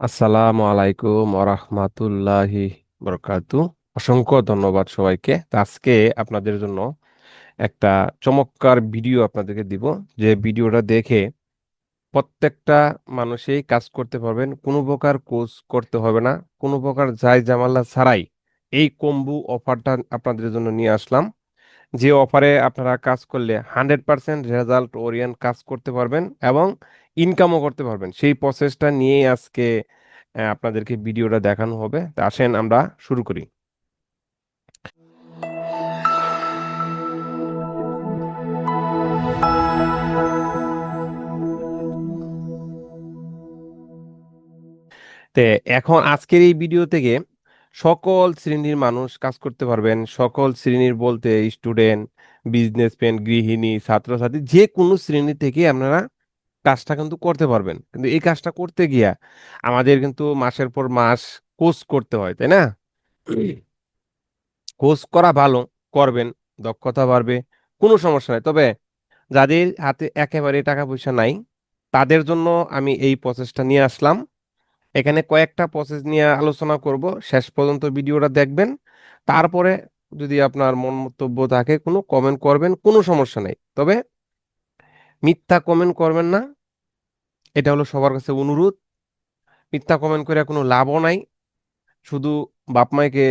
আসসালামু আলাইকুম ওরহমাতুল্লাহি বরকাতু অসংখ্য ধন্যবাদ সবাইকে। আজকে আপনাদের জন্য একটা চমৎকার ভিডিও আপনাদেরকে দিব। যে ভিডিওটা দেখে প্রত্যেকটা মানুষেই কাজ করতে পারবেন, কোনো প্রকার কোর্স করতে হবে না, কোনো প্রকার জায় জামালা ছাড়াই এই কম্বু অফারটা আপনাদের জন্য নিয়ে আসলাম। যে অফারে আপনারা কাজ করলে হান্ড্রেড পার্সেন্ট রেজাল্ট ওরিয়েন্ট কাজ করতে পারবেন এবং ইনকামও করতে পারবেন। সেই প্রসেসটা নিয়েই আজকে আপনাদেরকে ভিডিওটা দেখানো হবে। তা আসেন আমরা শুরু করি। তে এখন আজকের এই ভিডিও থেকে সকল শ্রেণির মানুষ কাজ করতে পারবেন। সকল শ্রেণির বলতে স্টুডেন্ট বিজনেসম্যান গৃহিণী, ছাত্রছাত্রী, যে কোনো শ্রেণি থেকে আপনারা কাজটা কিন্তু করতে পারবেন। কিন্তু এই কাজটা করতে গিয়া আমাদের কিন্তু মাসের পর মাস কোর্স করতে হয়, তাই না? কোর্স করা ভালো, করবেন, দক্ষতা বাড়বে, কোনো সমস্যা নাই। তবে যাদের হাতে একেবারে টাকা পয়সা নাই, তাদের জন্য আমি এই প্রসেসটা নিয়ে আসলাম। এখানে কয়েকটা প্রসেস নিয়ে আলোচনা করব। শেষ পর্যন্ত ভিডিওটা দেখবেন। তারপরে যদি আপনার মন মন্তব্য থাকে, কোনো কমেন্ট করবেন, কোনো সমস্যা নেই। তবে মিথ্যা কমেন্ট করবেন না। এটা হলো সবার কাছে অনুরোধ। মিথ্যা কমেন্ট করে কোনো লাভও নাই। শুধু বাপ মাইকে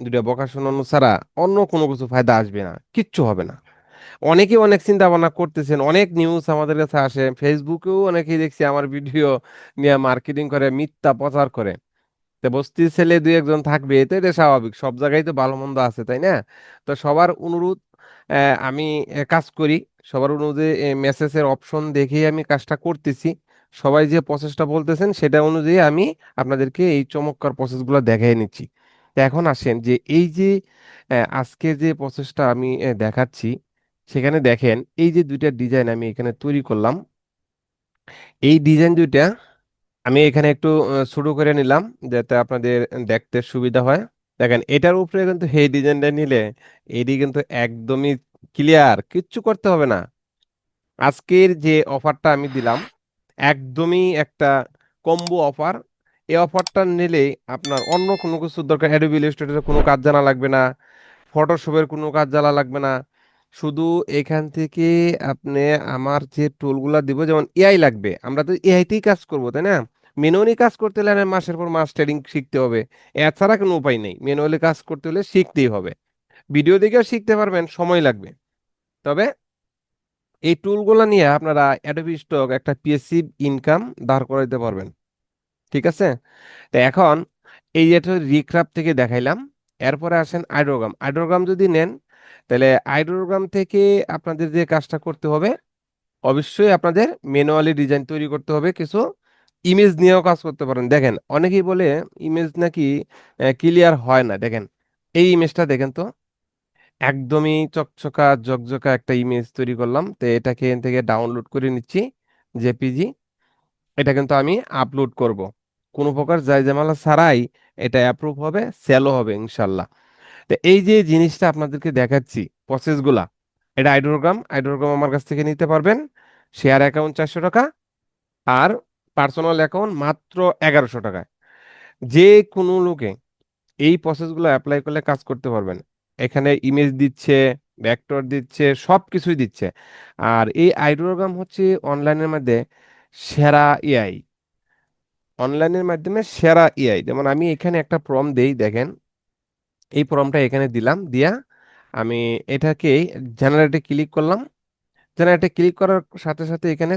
দুটা বকা শোনানো ছাড়া অন্য কোনো কিছু ফায়দা আসবে না, কিচ্ছু হবে না। অনেকে অনেক চিন্তা ভাবনা করতেছেন, অনেক নিউজ আমাদের কাছে আসে ফেসবুকেও অনেকেই দেখছি আমার ভিডিও নিয়ে মার্কেটিং করে, মিথ্যা প্রচার করে। তো বস্তির ছেলে দুই একজন থাকবে তো এটা স্বাভাবিক, সব জায়গায় তো ভালো মন্দ আছে, তাই না? তো সবার অনুরোধ আমি কাজ করি, সবার অনুরোধে মেসেজের অপশন দেখেই আমি কাজটা করতেছি। সবাই যে প্রসেসটা বলতেছেন, সেটা অনুযায়ী আমি আপনাদেরকে এই চমৎকার প্রসেসগুলো দেখাই নিচ্ছি। এখন আসেন যে এই যে আজকে যে প্রসেসটা আমি দেখাচ্ছি সেখানে দেখেন, এই যে দুইটা ডিজাইন আমি এখানে তৈরি করলাম, এই ডিজাইন দুইটা আমি এখানে একটু শুরু করে নিলাম যাতে আপনাদের দেখতে সুবিধা হয়। দেখেন, এটার উপরে কিন্তু এই ডিজাইনটা নিলে এটি কিন্তু একদমই ক্লিয়ার কিচ্ছু করতে হবে না। আজকের যে অফারটা আমি দিলাম, একদমই একটা কম্বো অফার এই অফারটা নিলে আপনার অন্য কোনো কিছু দরকার অ্যাডোবি ইলাস্ট্রেটরের কোনো কাজ জানা লাগবে না ফটোশপের কোনো কাজ জানা লাগবে না শুধু এখান থেকে আপনি আমার যে টুলগুলা দিব, যেমন এআই লাগবে। আমরা তো এআইতেই কাজ করব, তাই না? ম্যানুয়ালি কাজ করতে হলে মাসের পর মাস ট্রেডিং শিখতে হবে। এছাড়া কোনো উপায় নেই। ম্যানুয়ালি কাজ করতে হলে শিখতেই হবে। ভিডিও দেখেও শিখতে পারবেন, সময় লাগবে। তবে এই টুলগুলো নিয়ে আপনারা অ্যাডোবি স্টক একটা পিএসসি ইনকাম দাঁড় করাইতে পারবেন। ঠিক আছে? তো এখন এই যেটা রিক্রাফ থেকে দেখাইলাম, এরপরে আসেন আইড্রোগ্রাম আইড্রোগ্রাম যদি নেন তাহলে আইড্রোগ্রাম থেকে আপনাদের যে কাজটা করতে হবে, অবশ্যই আপনাদের ম্যানুয়ালি ডিজাইন তৈরি করতে হবে, কিছু ইমেজ নিয়েও কাজ করতে পারেন। দেখেন, অনেকেই বলে ইমেজ নাকি ক্লিয়ার হয় না। দেখেন, এই ইমেজটা দেখেন তো, একদমই চকচকা জকজকা একটা ইমেজ তৈরি করলাম। তো এটাকে এখান থেকে ডাউনলোড করে নিচ্ছি জেপিজি এটা কিন্তু আমি আপলোড করব। কোনো প্রকার জায়জামালা ছাড়াই এটা অ্যাপ্রুভ হবে সেলও হবে, ইনশাল্লাহ। তো এই যে জিনিসটা আপনাদেরকে দেখাচ্ছি প্রসেসগুলা এটা আইডোগ্রাম আইডোগ্রাম আমার কাছ থেকে নিতে পারবেন শেয়ার অ্যাকাউন্ট চারশো টাকা আর পার্সোনাল অ্যাকাউন্ট মাত্র এগারোশো টাকায়। যে কোনো লোকে এই প্রসেসগুলো অ্যাপ্লাই করলে কাজ করতে পারবেন। এখানে ইমেজ দিচ্ছে ভেক্টর দিচ্ছে সব কিছুই দিচ্ছে। আর এই আইডোগ্রাম হচ্ছে অনলাইনের মধ্যে সেরা এআই অনলাইনের মাধ্যমে সেরা এআই যেমন আমি এখানে একটা প্রম দেই, দেখেন। এই প্রমটা এখানে দিলাম। দিয়া আমি এটাকে জেনারেটে ক্লিক করলাম। জেনারেটে ক্লিক করার সাথে সাথে এখানে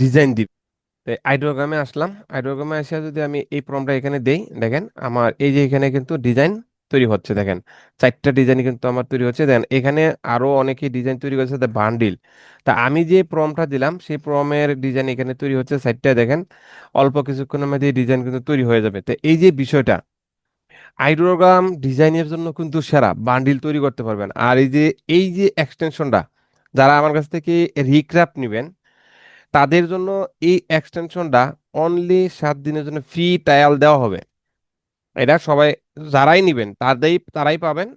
ডিজাইন দিব। আইডোগ্রামে আসলাম। আইডোগ্রামে এসে যদি আমি এই প্রমটা এখানে দেই, দেখেন আমার এই যে এখানে কিন্তু ডিজাইন তৈরি হচ্ছে, দেখেন। চারটা ডিজাইন কিন্তু আমার তৈরি হচ্ছে। দেখেন এখানে আরও অনেকে ডিজাইন তৈরি করেছে বান্ডিল। তা আমি যে প্রমটা দিলাম, সেই প্রমের ডিজাইন এখানে তৈরি হচ্ছে, চারটা, দেখেন। অল্প কিছুক্ষণের মধ্যে ডিজাইন কিন্তু তৈরি হয়ে যাবে। তো এই যে বিষয়টা আইডোগ্রাম ডিজাইনের জন্য কিন্তু সেরা বান্ডিল তৈরি করতে পারবেন। আর এই যে এই যে এক্সটেনশনটা যারা আমার কাছ থেকে রিক্রাফট নেবেন, তাদের জন্য এই এক্সটেনশনটা অনলি সাত দিনের জন্য ফ্রি ট্রায়াল দেওয়া হবে। এটা সবাই, যারাই নেবেন তাদের তারাই পাবেন।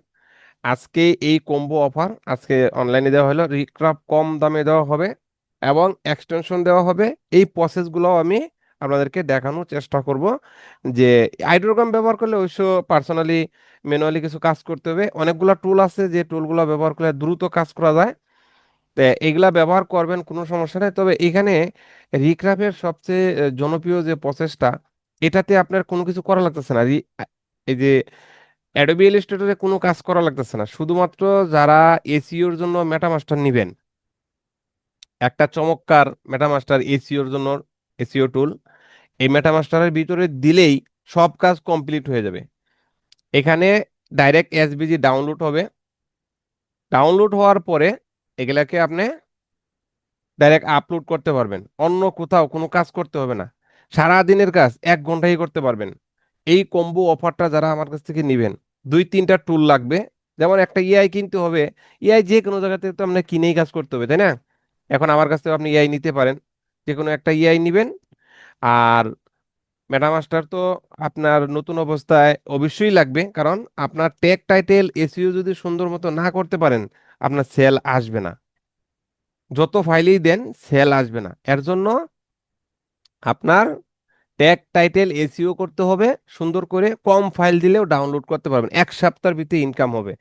আজকে এই কম্বো অফার আজকে অনলাইনে দেওয়া হলো রিক্রাফট কম দামে দেওয়া হবে এবং এক্সটেনশন দেওয়া হবে। এই প্রসেসগুলো আমি আপনাদেরকে দেখানোর চেষ্টা করব যে আইড্রোগ্রাম ব্যবহার করলে অবশ্য পার্সোনালি ম্যানুয়ালি কিছু কাজ করতে হবে। অনেকগুলো টুল আছে যে টুলগুলো ব্যবহার করলে দ্রুত কাজ করা যায়। তো এগুলা ব্যবহার করবেন, কোনো সমস্যা নেই। তবে এখানে রিক্রাফের সবচেয়ে জনপ্রিয় যে প্রসেসটা এটাতে আপনার কোনো কিছু করা লাগতেছে না। এই যে অ্যাডোবি ইলাস্ট্রেটরে কোনো কাজ করা লাগতেছে না। শুধুমাত্র যারা এসিওর জন্য মেটামাস্টার নিবেন। একটা চমৎকার মেটামাস্টার এসিওর জন্য এসিও টুল এই মেটামাস্টারের ভিতরে দিলেই সব কাজ কমপ্লিট হয়ে যাবে। এখানে ডাইরেক্ট এসভিজি ডাউনলোড হবে। ডাউনলোড হওয়ার পরে এগুলাকে আপনি ডাইরেক্ট আপলোড করতে পারবেন। অন্য কোথাও কোনো কাজ করতে হবে না। সারা দিনের কাজ এক ঘন্টায় করতে পারবেন। এই কম্বো অফারটা যারা আমার কাছ থেকে নেবেন, দুই তিনটা টুল লাগবে। যেমন একটা ইআই কিনতে হবে। ইআই যে কোনো জায়গাতে তো আপনার কিনেই কাজ করতে হবে, তাই না? এখন আমার কাছ থেকে আপনি ইআই নিতে পারেন। যে কোনো একটা ইআই নেবেন আর ম্যাডাম মাস্টার তো আপনার নতুন অবস্থায় অবশ্যই লাগবে, কারণ আপনার ট্যাগ টাইটেল এসইও যদি সুন্দর মতো না করতে পারেন, আপনার সেল আসবে না। যত ফাইলেই দেন সেল আসবে না। এর জন্য আপনার ট্যাগ টাইটেল এসিও করতে হবে, সুন্দর করে কম ফাইল দিলেও ডাউনলোড করতে পারবেন। এক সপ্তাহের ভিতরে ইনকাম হবে।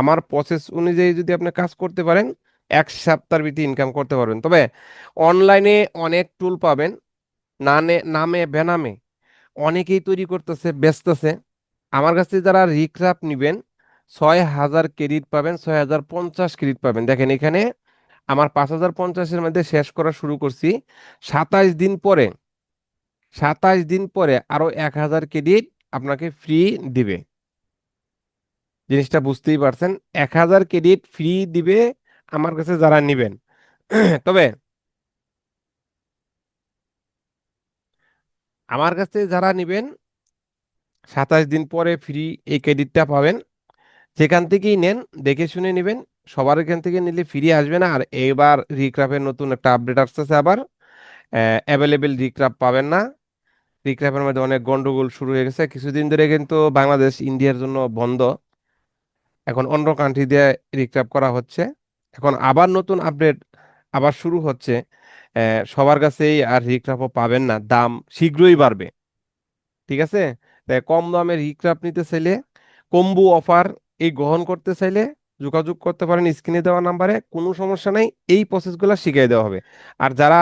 আমার প্রসেস অনুযায়ী যদি আপনি কাজ করতে পারেন, এক সপ্তাহের ভিতরে ইনকাম করতে পারবেন। তবে অনলাইনে অনেক টুল পাবেন। নানে, নামে, বেনামে অনেকেই তৈরি করতেছে, বেচতেছে। আমার কাছে যারা রিক্রাফ নিবেন, ছয় হাজার ক্রেডিট পাবেন, ছয় হাজার পঞ্চাশ ক্রেডিট পাবেন। দেখেন এখানে আমার পাঁচ হাজার পঞ্চাশের মধ্যে শেষ করা শুরু করছি। সাতাইশ দিন পরে, সাতাইশ দিন পরে আরও এক হাজার ক্রেডিট আপনাকে ফ্রি দিবে। জিনিসটা বুঝতেই পারছেন, এক হাজার ক্রেডিট ফ্রি দিবে আমার কাছে যারা নিবেন। তবে আমার কাছে যারা নেবেন, সাতাশ দিন পরে ফ্রি এই ক্রেডিটটা পাবেন। যেখান থেকেই নেন, দেখে শুনে নেবেন। সবার এখান থেকে নিলে ফ্রি আসবে না। আর এবার রিক্রাফের নতুন একটা আপডেট আসতেছে আবার। অ্যাভেলেবেল রিক্রাফ পাবেন না। রিক্রাফের মধ্যে অনেক গন্ডগোল শুরু হয়ে গেছে। কিছুদিন ধরে কিন্তু বাংলাদেশ ইন্ডিয়ার জন্য বন্ধ। এখন অন্য কান্ট্রি দিয়ে রিক্রাফ করা হচ্ছে। এখন আবার নতুন আপডেট আবার শুরু হচ্ছে। সবার কাছেই আর রিক্রাফও পাবেন না, দাম শীঘ্রই বাড়বে। ঠিক আছে? তাই কম দামে রিক্রাফ নিতে চাইলে, কম্বো অফার এই গ্রহণ করতে চাইলে যোগাযোগ করতে পারেন স্ক্রিনে দেওয়া নাম্বারে, কোনো সমস্যা নাই, এই প্রসেসগুলো শিখিয়ে দেওয়া হবে। আর যারা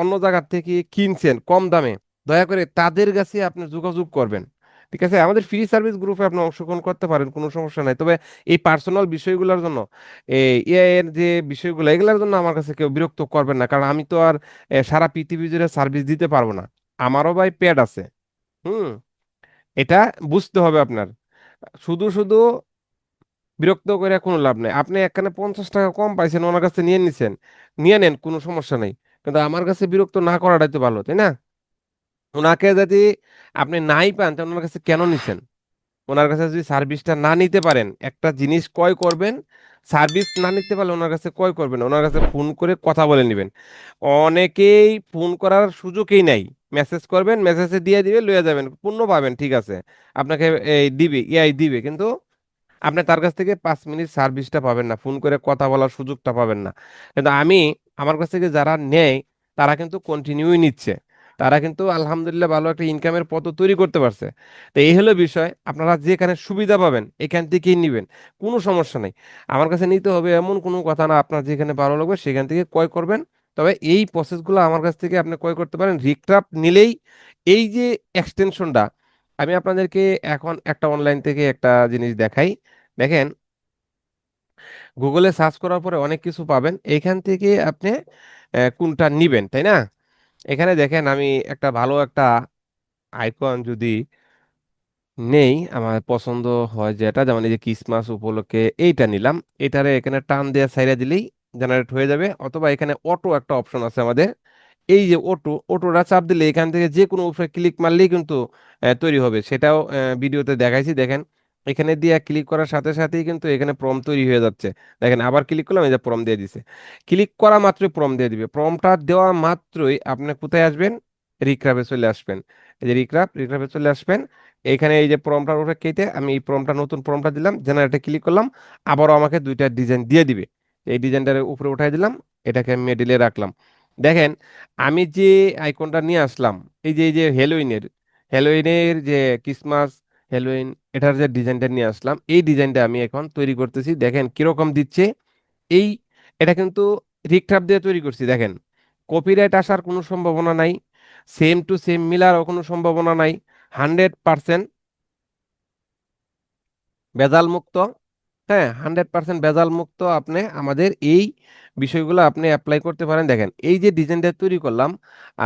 অন্য জায়গার থেকে কিনছেন কম দামে, দয়া করে তাদের কাছে আপনি যোগাযোগ করবেন। ঠিক আছে? আমাদের ফ্রি সার্ভিস গ্রুপে আপনি অংশগ্রহণ করতে পারেন, কোনো সমস্যা নাই। তবে এই পার্সোনাল বিষয়গুলোর জন্য, এই এর যে বিষয়গুলো, এগুলোর জন্য আমার কাছে কেউ বিরক্ত করবেন না। কারণ আমি তো আর সারা পৃথিবী জুড়ে সার্ভিস দিতে পারব না। আমারও ভাই প্যাড আছে। হুম? এটা বুঝতে হবে আপনার। শুধু শুধু বিরক্ত করে কোনো লাভ নেই। আপনি এখানে পঞ্চাশ টাকা কম পাইছেন, ওনার কাছে নিয়ে নিছেন, নিয়ে নেন, কোনো সমস্যা নেই। কিন্তু আমার কাছে বিরক্ত না করাটাই তো ভালো, তাই না? ওনাকে যদি আপনি নাই পান, তাহলে ওনার কাছে কেন নিছেন? ওনার কাছে যদি সার্ভিসটা না নিতে পারেন, একটা জিনিস ক্রয় করবেন সার্ভিস না নিতে পারলে ওনার কাছে ক্রয় করবেন ওনার কাছে ফোন করে কথা বলে নেবেন। অনেকেই ফোন করার সুযোগই নাই। মেসেজ করবেন মেসেজে দিয়ে দিবে লয়ে যাবেন, পূর্ণ পাবেন, ঠিক আছে। আপনাকে এই দিবে এআই দিবে, কিন্তু আপনি তার কাছ থেকে পাঁচ মিনিট সার্ভিসটা পাবেন না ফোন করে কথা বলার সুযোগটা পাবেন না। কিন্তু আমি, আমার কাছ থেকে যারা নেয়, তারা কিন্তু কন্টিনিউই নিচ্ছে। তারা কিন্তু আলহামদুলিল্লাহ ভালো একটা ইনকামের পথ তৈরি করতে পারছে। তো এই হলো বিষয়, আপনারা যেখানে সুবিধা পাবেন, এখান থেকেই নেবেন, কোনো সমস্যা নেই। আমার কাছে নিতে হবে এমন কোনো কথা না, আপনার যেখানে ভালো লাগবে সেখান থেকে ক্রয় করবেন। তবে এই প্রসেসগুলো আমার কাছ থেকে আপনি ক্রয় করতে পারেন রিক্রাফ নিলেই এই যে এক্সটেনশনটা আমি আপনাদেরকে এখন একটা অনলাইন থেকে একটা জিনিস দেখাই। দেখেন গুগলে সার্চ করার পরে অনেক কিছু পাবেন, এখান থেকে আপনি কোনটা নিবেন, তাই না? এখানে দেখেন আমি একটা ভালো একটা আইকন যদি নেই, আমার পছন্দ হয় যেটা, যেমন এই যে ক্রিসমাস উপলক্ষে এইটা নিলাম। এটারে এখানে টান দেওয়া ছাইড়া দিলেই জেনারেট হয়ে যাবে। অথবা এখানে অটো একটা অপশন আছে আমাদের। এই যে অটো অটোটা চাপ দিলে এখান থেকে যে কোনো উপরে ক্লিক মারলেই কিন্তু তৈরি হবে। সেটাও ভিডিওতে দেখাইছি। দেখেন এখানে দিয়ে ক্লিক করার সাথে সাথেই কিন্তু এখানে প্রম তৈরি হয়ে যাচ্ছে। দেখেন আবার ক্লিক করলাম, এই যে প্রম দিয়ে দিছে। ক্লিক করা মাত্রই প্রম দিয়ে দিবে। প্রমটা দেওয়া মাত্রই আপনি কোথায় আসবেন? রিক্রাফে চলে আসবেন। এই যে রিক্রাফ রিক্রাফে চলে আসবেন। এখানে এই যে প্রমটার উপরে কেটে আমি এই প্রমটা নতুন প্রমটা দিলাম। জেনারেটে ক্লিক করলাম। আবারও আমাকে দুইটা ডিজাইন দিয়ে দিবে। এই ডিজাইনটার উপরে উঠাই দিলাম। এটাকে মিডিলে রাখলাম। দেখেন, আমি যে আইকনটা নিয়ে আসলাম, এই যে এই যে হ্যালোইনের হ্যালোইনের যে ক্রিসমাস হ্যালোইন এটার যে ডিজাইনটা নিয়ে আসলাম, এই ডিজাইনটা আমি এখন তৈরি করতেছি। দেখেন কীরকম দিচ্ছে, এই, এটা কিন্তু রিকট্রাপ দিয়ে তৈরি করছি। দেখেন কপিরাইট আসার কোনো সম্ভাবনা নাই সেম টু সেম মিলারও কোনো সম্ভাবনা নাই হান্ড্রেড পার্সেন্ট বেজাল মুক্ত হ্যাঁ হান্ড্রেড পার্সেন্ট ভেজাল মুক্ত আপনি আমাদের এই বিষয়গুলো আপনি অ্যাপ্লাই করতে পারেন। দেখেন, এই যে ডিজাইনটা তৈরি করলাম,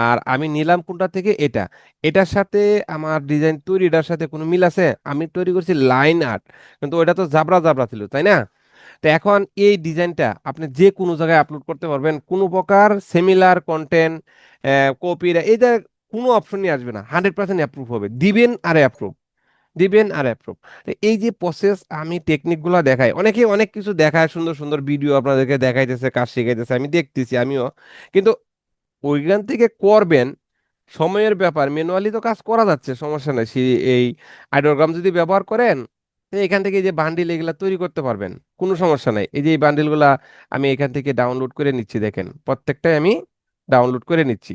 আর আমি নিলাম কোনটা থেকে? এটা। এটার সাথে আমার ডিজাইন তৈরিটার সাথে কোনো মিল আছে? আমি তৈরি করছি লাইন আর্ট কিন্তু ওটা তো জাবরা জাবরা ছিল, তাই না? তো এখন এই ডিজাইনটা আপনি যে কোনো জায়গায় আপলোড করতে পারবেন। কোনো প্রকার সেমিলার কন্টেন্ট কপিরা যে কোনো অপশনই আসবে না। হান্ড্রেড পার্সেন্ট অ্যাপ্রুভ হবে। দিবেন আর অ্যাপ্রুভ দিবেন আর অ্যাপ্রুভ এই যে প্রসেস আমি টেকনিকগুলো দেখাই অনেকে অনেক কিছু দেখায়, সুন্দর সুন্দর ভিডিও আপনাদেরকে দেখাইতেছে, কাজ শিখাইতেছে, আমি দেখতেছি, আমিও। কিন্তু ওইখান থেকে করবেন, সময়ের ব্যাপার ম্যানুয়ালি তো কাজ করা যাচ্ছে, সমস্যা নাই। সে এই আইডোগ্রাম যদি ব্যবহার করেন এখান থেকে যে বান্ডিল এগুলা তৈরি করতে পারবেন, কোনো সমস্যা নাই। এই যে এই বান্ডিলগুলা আমি এখান থেকে ডাউনলোড করে নিচ্ছি, দেখেন, প্রত্যেকটাই আমি ডাউনলোড করে নিচ্ছি।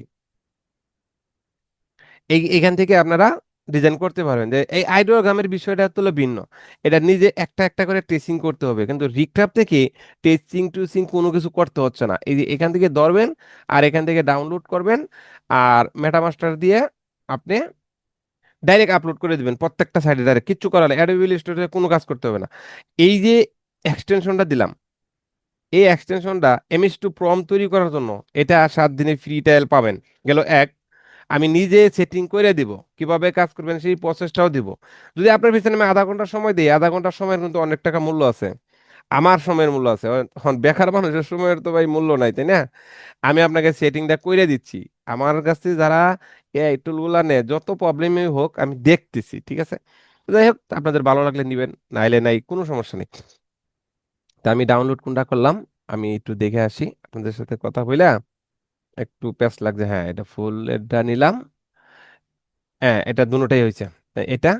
এই, এখান থেকে আপনারা ডিজাইন করতে পারবেন। যে এই আইডিওগ্রামের বিষয়টা হলো ভিন্ন। এটা নিজে একটা একটা করে ট্রেসিং করতে হবে। কিন্তু রিক্রাপ থেকে টেস্টিং টুসিং কোনো কিছু করতে হচ্ছে না। এই যে এখান থেকে ধরবেন আর এখান থেকে ডাউনলোড করবেন আর মেটামাস্টার দিয়ে আপনি ডাইরেক্ট আপলোড করে দিবেন প্রত্যেকটা সাইডে ডাইরেক্ট কিচ্ছু করার অ্যাডোবি ইলাস্ট্রেটরে কোনো কাজ করতে হবে না। এই যে এক্সটেনশনটা দিলাম, এই এক্সটেনশনটা এমএস টু প্রম তৈরি করার জন্য এটা সাত দিনে ফ্রি ট্রায়াল পাবেন। গেল এক আমি নিজে সেটিং করে দিব। কীভাবে কাজ করবেন সেই প্রসেসটাও দিব। যদি আপনার পিছনে আমি আধা ঘণ্টা সময় দিই, আধা ঘণ্টার সময়ের কিন্তু অনেক টাকা মূল্য আছে। আমার সময়ের মূল্য আছে। এখন বেকার মানুষের সময়ের তো ভাই মূল্য নাই, তাই না? আমি আপনাকে সেটিংটা করে দিচ্ছি। আমার কাছে যারা এই টুলগুলা নেয়, যত প্রবলেমই হোক, আমি দেখতেছি, ঠিক আছে? যাই হোক, আপনাদের ভালো লাগলে নিবেন, নাইলে নাই, কোনো সমস্যা নেই। তা আমি ডাউনলোড কোনটা করলাম, আমি একটু দেখে আসি, আপনাদের সাথে কথা বইলা। একটু প্যাচ লাগছে হ্যাঁ এটা ফুল এটা নিলাম। হ্যাঁ এটা দুটোটাই হয়েছে। এটা,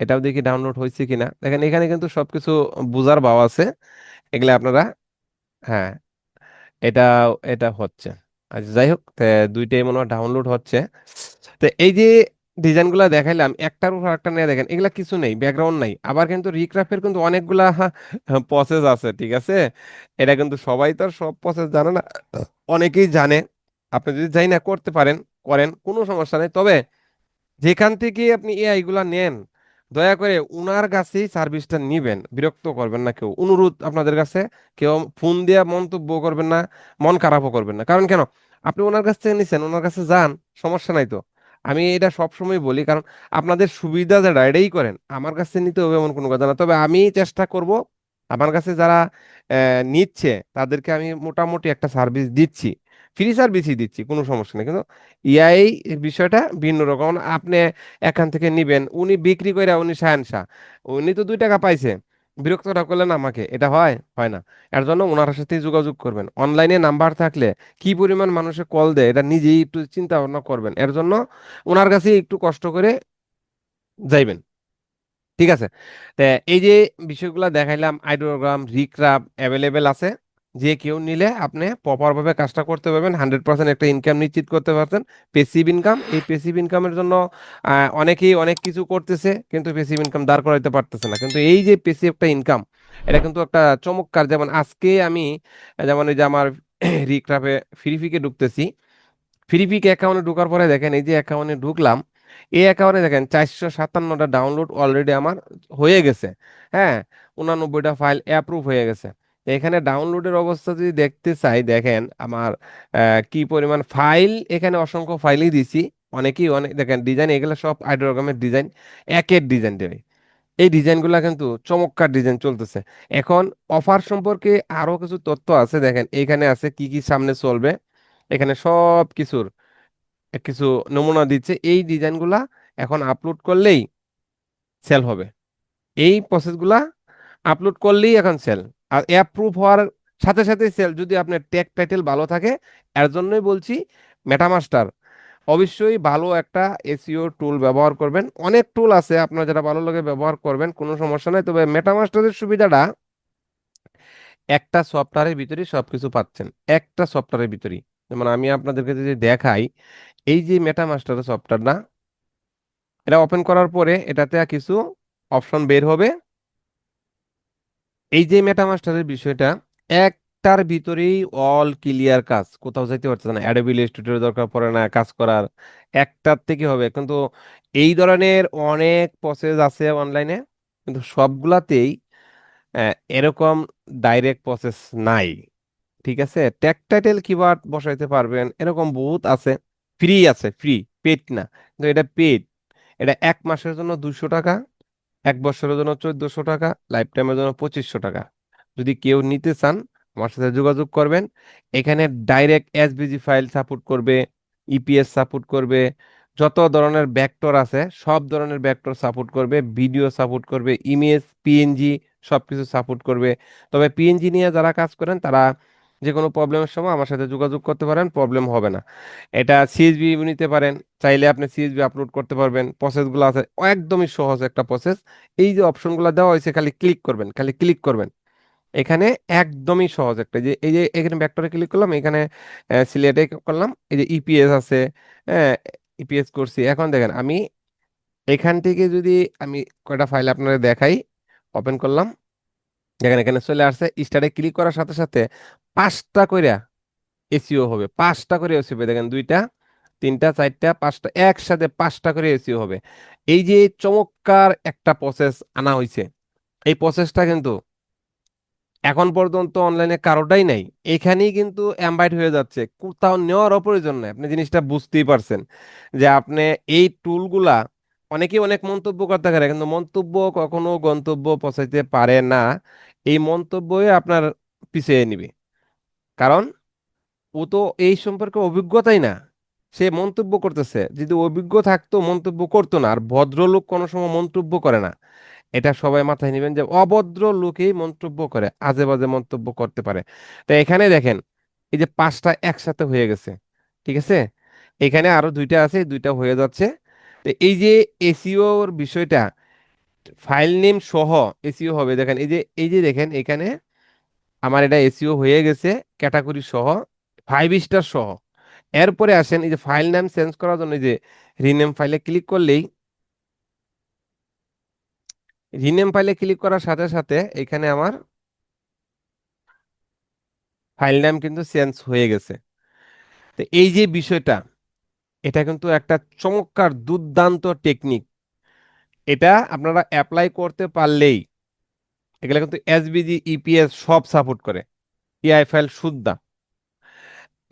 এটাও দেখি ডাউনলোড হয়েছে কিনা। দেখেন, এখানে কিন্তু সবকিছু বুঝার ভাব আছে। এগুলা আপনারা হ্যাঁ এটা এটা হচ্ছে। আচ্ছা যাই হোক দুইটাই মনে হয় ডাউনলোড হচ্ছে। তো এই যে ডিজাইনগুলো দেখাইলাম, একটার উপর একটা নিয়ে দেখেন, এগুলা কিছু নেই ব্যাকগ্রাউন্ড নাই। আবার কিন্তু রিক্রাফের কিন্তু অনেকগুলা প্রসেস আছে, ঠিক আছে? এটা কিন্তু সবাই তো সব প্রসেস জানে না। অনেকেই জানে, আপনি যদি চাই না করতে পারেন, করেন, কোনো সমস্যা নেই। তবে যেখান থেকে আপনি এআইগুলা নেন, দয়া করে উনার কাছেই সার্ভিসটা নিবেন, বিরক্ত করবেন না কেউ। অনুরোধ আপনাদের কাছে, কেউ ফোন দিয়ে মন্তব্য করবেন না, মন খারাপও করবেন না। কারণ কেন? আপনি ওনার কাছ থেকে নিছেন ওনার কাছে যান, সমস্যা নাই তো। আমি এটা সবসময় বলি, কারণ আপনাদের সুবিধা যেটা এটাই করেন। আমার কাছে নিতে হবে এমন কোনো কথা না। তবে আমি চেষ্টা করব, আমার কাছে যারা নিচ্ছে, তাদেরকে আমি মোটামুটি একটা সার্ভিস দিচ্ছি। ফ্রি সার্ভিসই দিচ্ছি, কোনো সমস্যা নেই। কিন্তু ইআই বিষয়টা ভিন্ন রকম। আপনি এখান থেকে নিবেন, উনি বিক্রি করে উনি শাহেনশা উনি তো দুই টাকা পাইছে, বিরক্তটা করলেন আমাকে। এটা হয়? হয় না। এর জন্য ওনার সাথে যোগাযোগ করবেন। অনলাইনে নাম্বার থাকলে কি পরিমাণ মানুষে কল দেয়, এটা নিজেই একটু চিন্তা ভাবনা করবেন। এর জন্য ওনার কাছে একটু কষ্ট করে যাইবেন। ঠিক আছে? তা এই যে বিষয়গুলো দেখাইলাম আইডিওগ্রাম রিক্রাফ অ্যাভেলেবেল আছে, যে কেউ নিলে আপনি প্রপার ভাবে কাজটা করতে পারবেন হান্ড্রেড পার্সেন্ট একটা ইনকাম নিশ্চিত করতে পারছেন। পেসিভ ইনকাম এই পেসিভ ইনকামের জন্য অনেকেই অনেক কিছু করতেছে, কিন্তু পেসিভ ইনকাম দাঁড় করাইতে পারতেছে না। কিন্তু এই যে পেসিভ একটা ইনকাম এটা কিন্তু একটা চমৎকার, যেমন আজকে আমি, যেমন এই যে আমার রিক্রাফে ফ্রিফিকে ঢুকতেছি ফ্রিপিক অ্যাকাউন্টে ঢোকার পরে দেখেন, এই যে অ্যাকাউন্টে ঢুকলাম এই অ্যাকাউন্টে দেখেন চারশো সাতান্নটা ডাউনলোড অলরেডি আমার হয়ে গেছে। হ্যাঁ উনানব্বইটা ফাইল অ্যাপ্রুভ হয়ে গেছে। এখানে ডাউনলোডের অবস্থা যদি দেখতে চাই, দেখেন আমার কি পরিমাণ ফাইল এখানে অসংখ্য ফাইলই দিছি। অনেকেই অনেক দেখেন ডিজাইন এগুলো সব আইডোগ্রামের ডিজাইন একের ডিজাইন দেবে। এই ডিজাইনগুলো কিন্তু চমৎকার ডিজাইন চলতেছে। এখন অফার সম্পর্কে আরও কিছু তথ্য আছে। দেখেন এখানে আছে কি কি সামনে চলবে। এখানে সব কিছুর কিছু নমুনা দিচ্ছে, এই ডিজাইনগুলা এখন আপলোড করলেই সেল হবে। এই প্রসেসগুলা আপলোড করলেই এখন সেল আর অ্যাপ্রুভ হওয়ার সাথে সাথে সেল যদি আপনার ট্যাগ টাইটেল ভালো থাকে, এর জন্যই বলছি মেটামাস্টার অবশ্যই ভালো একটা এসইও টুল ব্যবহার করবেন। অনেক টুল আছে, আপনার যেটা ভালো লাগে ব্যবহার করবেন, কোনো সমস্যা নাই। তবে মেটামাস্টারের সুবিধাটা, একটা সফটওয়্যারের ভিতরেই সব কিছু পাচ্ছেন। একটা সফটওয়্যারের ভিতরেই। যেমন আমি আপনাদেরকে যদি দেখাই এই যে মেটামাস্টার সফটওয়্যার না, এটা ওপেন করার পরে এটাতে কিছু অপশন বের হবে। এই যে মেটা মাস্টারের বিষয়টা, একটার ভিতরেই অল ক্লিয়ার কাজ। কোথাও যাইতে পারছে না। অ্যাডোবি ইলাস্ট্রেটর দরকার পড়ে না কাজ করার। একটার থেকে হবে। কিন্তু এই ধরনের অনেক প্রসেস আছে অনলাইনে কিন্তু সবগুলাতেই এরকম ডাইরেক্ট প্রসেস নাই। ঠিক আছে? ট্যাগ টাইটেল কিওয়ার্ড বসাইতে পারবেন। এরকম বহুত আছে। ফ্রি আছে ফ্রি পেড না কিন্তু এটা পেড এটা এক মাসের জন্য দুশো টাকা, এক বছরের জন্য চোদ্দশো টাকা লাইফ টাইমের জন্য পঁচিশশো টাকা। যদি কেউ নিতে চান, আমার সাথে যোগাযোগ করবেন। এখানে ডাইরেক্ট এসভিজি ফাইল সাপোর্ট করবে ইপিএস সাপোর্ট করবে, যত ধরনের ব্যাক্টর আছে, সব ধরনের ব্যাক্টর সাপোর্ট করবে ভিডিও সাপোর্ট করবে ইমেজ পিএনজি সব কিছু সাপোর্ট করবে। তবে পিএনজি নিয়ে যারা কাজ করেন, তারা যে কোনো প্রবলেমের সময় আমার সাথে যোগাযোগ করতে পারেন, প্রবলেম হবে না। এটা সিএসবি নিতে পারেন, চাইলে আপনি সিএসবি আপলোড করতে পারবেন। প্রসেসগুলো আছে, একদমই সহজ একটা প্রসেস এই যে অপশনগুলো দেওয়া হয়েছে, খালি ক্লিক করবেন, খালি ক্লিক করবেন। এখানে একদমই সহজ একটা, যে এই যে এখানে ভেক্টরে ক্লিক করলাম, এখানে সিলেটে করলাম, এই যে ইপিএস আছে হ্যাঁ ইপিএস করছি। এখন দেখেন, আমি এখান থেকে যদি আমি কয়টা ফাইল আপনারা দেখাই ওপেন করলাম দেখেন, এখানে চলে আসছে স্টারে ক্লিক করার সাথে সাথে পাঁচটা কইরা এসিও হবে। পাঁচটা করে এসিও হবে। দেখেন, দুইটা, তিনটা, চারটা, পাঁচটা, একসাথে পাঁচটা করে এসিও হবে। এই যে চমৎকার একটা প্রসেস আনা হয়েছে এই প্রসেসটা কিন্তু এখন পর্যন্ত অনলাইনে কারোটাই নাই। এখানেই কিন্তু অ্যাম্বাইড হয়ে যাচ্ছে। কোথাও নেওয়ার প্রয়োজন নাই। আপনি জিনিসটা বুঝতেই পারছেন যে আপনি এই টুলগুলা অনেকেই অনেক মন্তব্য করতে পারে, কিন্তু মন্তব্য কখনো গন্তব্য পৌঁছাইতে পারে না। এই মন্তব্যই আপনার পিছিয়ে নিবে। কারণ ও তো এই সম্পর্কে অভিজ্ঞতাই না। সে মন্তব্য করতেছে। যদি অভিজ্ঞ থাকতো, মন্তব্য করতো না। আর ভদ্রলোক কোনো সময় মন্তব্য করে না। এটা সবাই মাথায় নেবেন যে অভদ্র লোকেই মন্তব্য করে আজে বাজে মন্তব্য করতে পারে। তো এখানে দেখেন, এই যে পাঁচটা একসাথে হয়ে গেছে, ঠিক আছে? এখানে আরও দুইটা আছে, দুইটা হয়ে যাচ্ছে। তো এই যে এসিওর বিষয়টা ফাইল নেম সহ এসিও হবে। দেখেন, এই যে এই যে দেখেন, এখানে আমার এটা এসিও হয়ে গেছে ক্যাটাগরি সহ ফাইভ স্টার সহ। এরপরে আসেন, এই যে ফাইল নাম চেঞ্জ করার জন্য এই যে রিনেম ফাইলে ক্লিক করলেই রিনেম ফাইলে ক্লিক করার সাথে সাথে এখানে আমার ফাইল নাম কিন্তু চেঞ্জ হয়ে গেছে। তো এই যে বিষয়টা এটা কিন্তু একটা চমৎকার দুর্দান্ত টেকনিক এটা আপনারা অ্যাপ্লাই করতে পারলেই এগুলো কিন্তু এসবিজি ইপিএস সব সাপোর্ট করে। ইআই ফাইল শুদ্ধা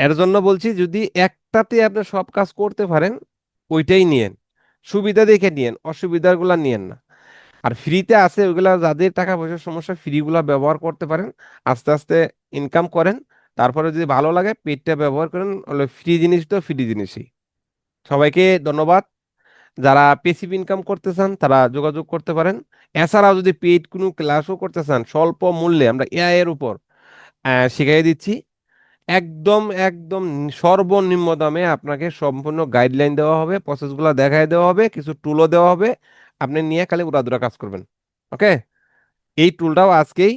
এর জন্য বলছি যদি একটাতে আপনি সব কাজ করতে পারেন, ওইটাই নিয়েন। সুবিধা দেখে নিয়েন, অসুবিধাগুলো নিয়েন না। আর ফ্রিতে আছে ওইগুলা যাদের টাকা পয়সার সমস্যা ফ্রিগুলা ব্যবহার করতে পারেন, আস্তে আস্তে ইনকাম করেন। তারপরে যদি ভালো লাগে পেডটা ব্যবহার করেন ফ্রি জিনিস তো ফ্রি জিনিসই। সবাইকে ধন্যবাদ। যারা পেসিভ ইনকাম করতে চান, তারা যোগাযোগ করতে পারেন। এছাড়াও যদি পেইড কোনো ক্লাসও করতে চান, স্বল্প মূল্যে, আমরা এআই এর উপর শিখিয়ে দিচ্ছি। একদম একদম সর্বনিম্ন দামে আপনাকে সম্পূর্ণ গাইডলাইন দেওয়া হবে প্রসেসগুলো দেখায় দেওয়া হবে, কিছু টুলও দেওয়া হবে। আপনি নিয়ে খালি উড়াদুরা কাজ করবেন ওকে এই টুলটাও আজকেই,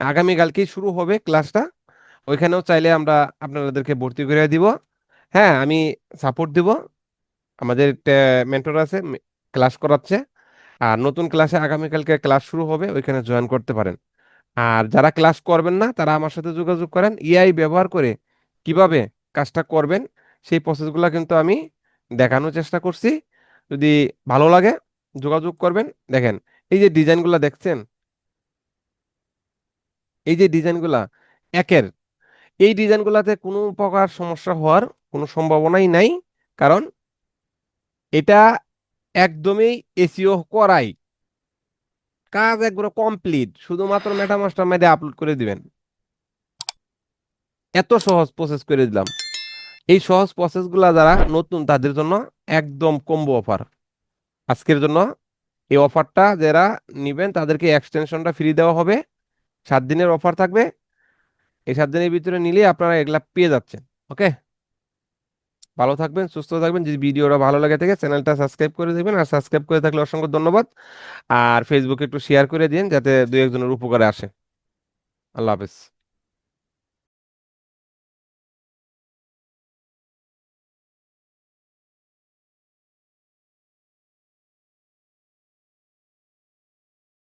আগামীকালকেই শুরু হবে ক্লাসটা ওইখানেও চাইলে আমরা আপনাদেরকে ভর্তি করে দিব। হ্যাঁ আমি সাপোর্ট দিব। আমাদের মেন্টর আছে ক্লাস করাচ্ছে। আর নতুন ক্লাসে আগামীকালকে ক্লাস শুরু হবে, ওইখানে জয়েন করতে পারেন। আর যারা ক্লাস করবেন না, তারা আমার সাথে যোগাযোগ করেন। এআই ব্যবহার করে কীভাবে কাজটা করবেন, সেই প্রসেসগুলো কিন্তু আমি দেখানোর চেষ্টা করছি। যদি ভালো লাগে, যোগাযোগ করবেন। দেখেন, এই যে ডিজাইনগুলো দেখছেন? এই যে ডিজাইনগুলা একের। এই ডিজাইনগুলোতে কোনো প্রকার সমস্যা হওয়ার কোনো সম্ভাবনাই নাই। কারণ এটা একদমই এসিও করাই। কাজ একবারে কমপ্লিট শুধুমাত্র মেটামাস্টার মেডে আপলোড করে দিবেন। এত সহজ প্রসেস করে দিলাম। এই সহজ প্রসেসগুলো যারা নতুন, তাদের জন্য একদম কম্বো অফার আজকের জন্য এই অফারটা যারা নিবেন, তাদেরকে এক্সটেনশনটা ফ্রি দেওয়া হবে। সাত দিনের অফার থাকবে। এই সাত দিনের ভিতরে নিলে আপনারা এগুলা পেয়ে যাচ্ছেন ওকে ভালো থাকবেন, সুস্থ থাকবেন। যদি ভিডিওটা ভালো লাগে থাকে, চ্যানেলটা সাবস্ক্রাইব করে দেবেন। আর সাবস্ক্রাইব করে থাকলে অসংখ্য ধন্যবাদ। আর ফেসবুকে একটু শেয়ার করে দিন, যাতে দু একজনের উপকারে আসে। আল্লাহ হাফেজ।